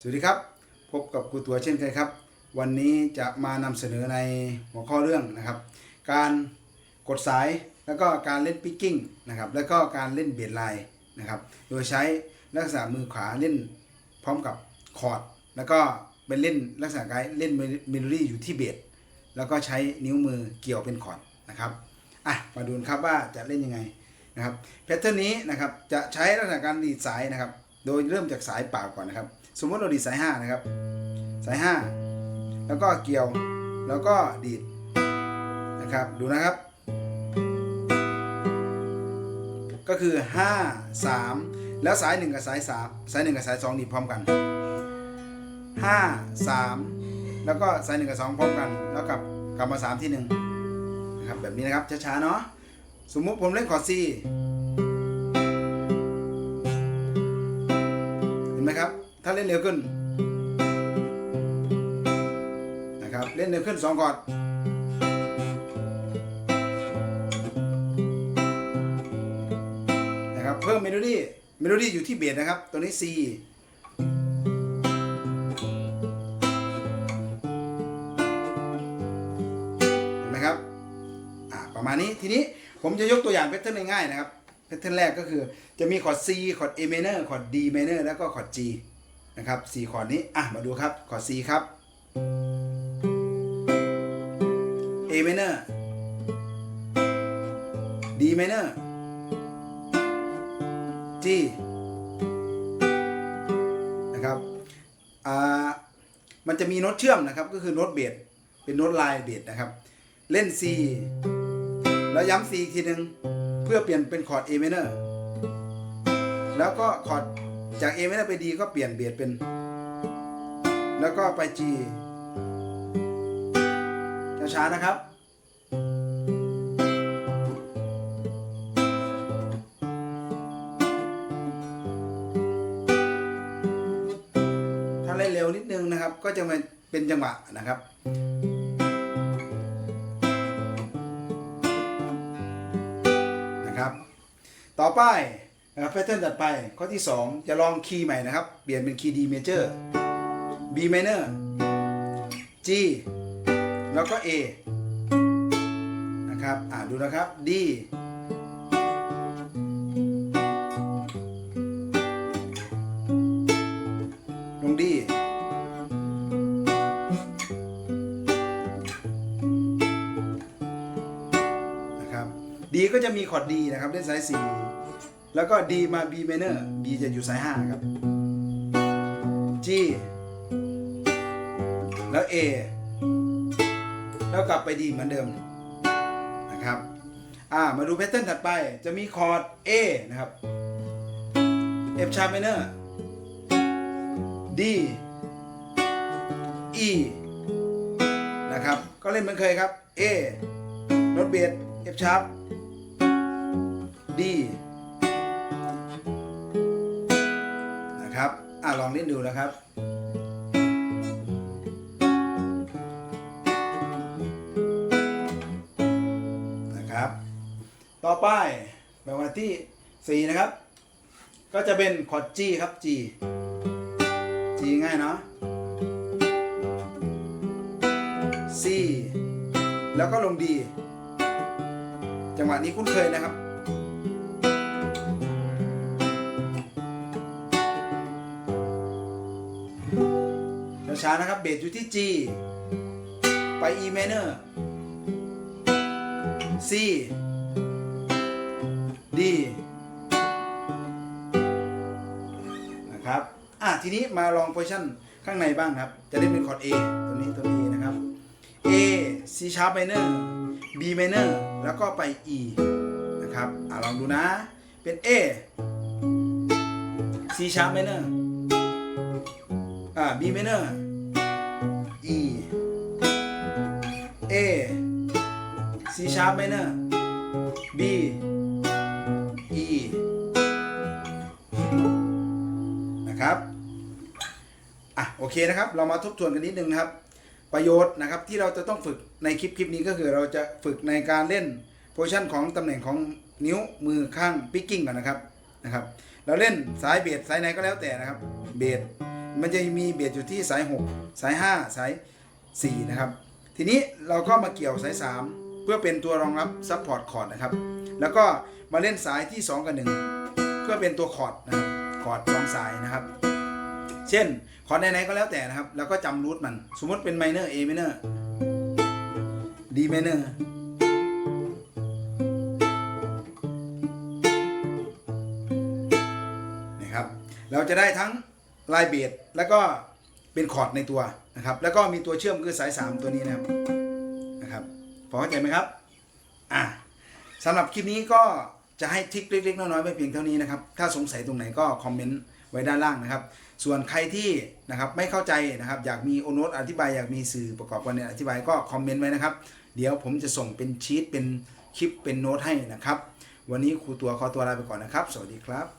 สวัสดีครับ พบกับครูตัวเช่นเคยครับ วันนี้จะมานำเสนอในหัวข้อเรื่องนะครับ การกดสายแล้วก็การเล่นปิกกิ้งนะครับแล้วก็การเล่นเบียดลน์นะครับโดยใช้ลักษณะมือขวาเล่นพร้อมกับคอร์ดแล้วก็เป็นเล่นลักษณะการเล่นเมโลดี้อยู่ที่เบสแล้วก็ใช้นิ้วมือเกี่ยวเป็นคอร์ดนะครับอะมาดูครับว่าจะเล่นยังไงนะครับแพทเทิร์นนี้นะครับจะใช้ลักษณะการดีดสายนะครับ โดยเริ่มจากสายเปล่าก่อนนะครับ สมมติเราดีดสาย5นะครับ สาย 5 แล้วก็เกี่ยว แล้วก็ดีดนะครับ ดูนะครับ ก็คือ 5 3 แล้วสาย 1 กับสาย 3 สาย 1 กับสาย 2 ดีดพร้อมกัน 5 3 แล้วก็สาย 1 กับ 2 พร้อมกัน แล้วกลับกลับมา 3 ที่1นะครับแบบนี้นะครับช้าๆเนาะ สมมุติผมเล่นคอร์ด C ถ้าเล่นเร็วขึ้นนะครับเล่นเร็วขึ้น2คอร์ดนะครับเพิ่มเมโลดี้เมโลดี้อยู่ที่เบสนะครับ ตัวนี้ C เห็นไหมครับอ่าประมาณนี้ทีนี้ผมจะยกตัวอย่างแพทเทิร์นง่ายๆนะครับแพทเทิร์นแรกก็คือจะมีคอร์ด C คอร์ด A minor คอร์ด D minor แล้วก็คอร์ด G นะครับสี่คอร์ดนี้อะมาดูครับคอร์ด C ครับ A minor D minor G นะครับอ่ามันจะมีโน้ตเชื่อมนะครับ ก็คือโน้ตเบสเป็นโน้ตไลน์เบสนะครับ เล่น C แล้วย้ำ C อีกทีหนึ่งเพื่อเปลี่ยนเป็นคอร์ด A minor แล้วก็คอร์ด จาก A minor ไป D ก็เปลี่ยนเบสเป็น แล้วก็ไป G ช้าๆนะครับ ถ้าเล่นเร็วนิดนึงนะครับ ก็จะมาเป็นจังหวะนะครับนะครับ ต่อไป นะครับแพทเทิร์นถัดไปข้อที่ 2 จะลองคีย์ใหม่นะครับ เปลี่ยนเป็นคีย์ D major B minor G แล้วก็ A นะครับอ่าดูนะครับ D ลง D นะครับ D ก็จะมีคอร์ด D นะครับเล่นสาย4 แล้วก็ D มา B minor B จะอยู่สาย 5 ครับ G แล้ว A แล้วกลับไปดีเหมือนเดิมนะครับอ่ามาดูแพทเทิร์นถัดไปจะมีคอร์ด A นะครับ F sharp minor D E นะครับ ก็เล่นเหมือนเคยครับ A โน้ตเบส F sharp D อ่าลองเล่นดูนะครับนะครับ ต่อไปแปลว่าที่ 4 นะครับ ก็จะเป็นคอร์ด G ครับ G G ง่ายเนาะ C แล้วก็ลง D จังหวะนี้คุ้นเคยนะครับ ช้านะครับเบสอยู่ที่ G ไป E minor C D นะครับอะทีนี้มาลองโพซิชันข้างในบ้างครับ จะได้เป็นคอร์ด A ตัวนี้ตัว A นะครับ A C sharp minor B minor แล้วก็ไป E นะครับอะลองดูนะ เป็น A C sharp minor อ่า B minor E A C sharp minor B E นะครับอะโอเคนะครับ เรามาทบทวนกันนิดนึงนะครับ ประโยชน์นะครับที่เราจะต้องฝึกในคลิปคลิปนี้ก็คือเราจะฝึกในการเล่นโพซิชันของตำแหน่งของนิ้วมือข้างปิกกิ้งก่อนนะครับนะครับ เราเล่นสายเบสสายไหนก็แล้วแต่นะครับเบส มันจะมีเบสอยู่ที่สาย 6 สาย 5 สาย 4 นะครับ ทีนี้เราก็มาเกี่ยวสาย 3 เพื่อเป็นตัวรองรับซัพพอร์ตคอร์ดนะครับ แล้วก็มาเล่นสายที่ 2 กับ 1 เพื่อเป็นตัวคอร์ดนะครับคอร์ดสองสายนะครับ เช่นคอร์ดไหนๆก็แล้วแต่นะครับ แล้วก็จำรูทมัน สมมติเป็นไมเนอร์ A minor D minor นะครับ เราจะได้ทั้ง ลายเบสแล้วก็เป็นคอร์ดในตัวนะครับ แล้วก็มีตัวเชื่อมคือสาย 3 ตัวนี้นะครับนะครับพอเข้าใจไหมครับอะสำหรับคลิปนี้ก็จะให้ทิคเล็กๆน้อยๆไม่เพียงเท่านี้นะครับ ถ้าสงสัยตรงไหนก็คอมเมนต์ไว้ด้านล่างนะครับ ส่วนใครที่นะครับไม่เข้าใจนะครับอยากมีโอโนตอธิบายอยากมีสื่อประกอบกันเนี่ยอธิบายก็คอมเมนต์ไว้นะครับ เดี๋ยวผมจะส่งเป็นชีตเป็นคลิปเป็นโน้ตให้นะครับ วันนี้ครูตัวขอตัวลาไปก่อนนะครับ สวัสดีครับ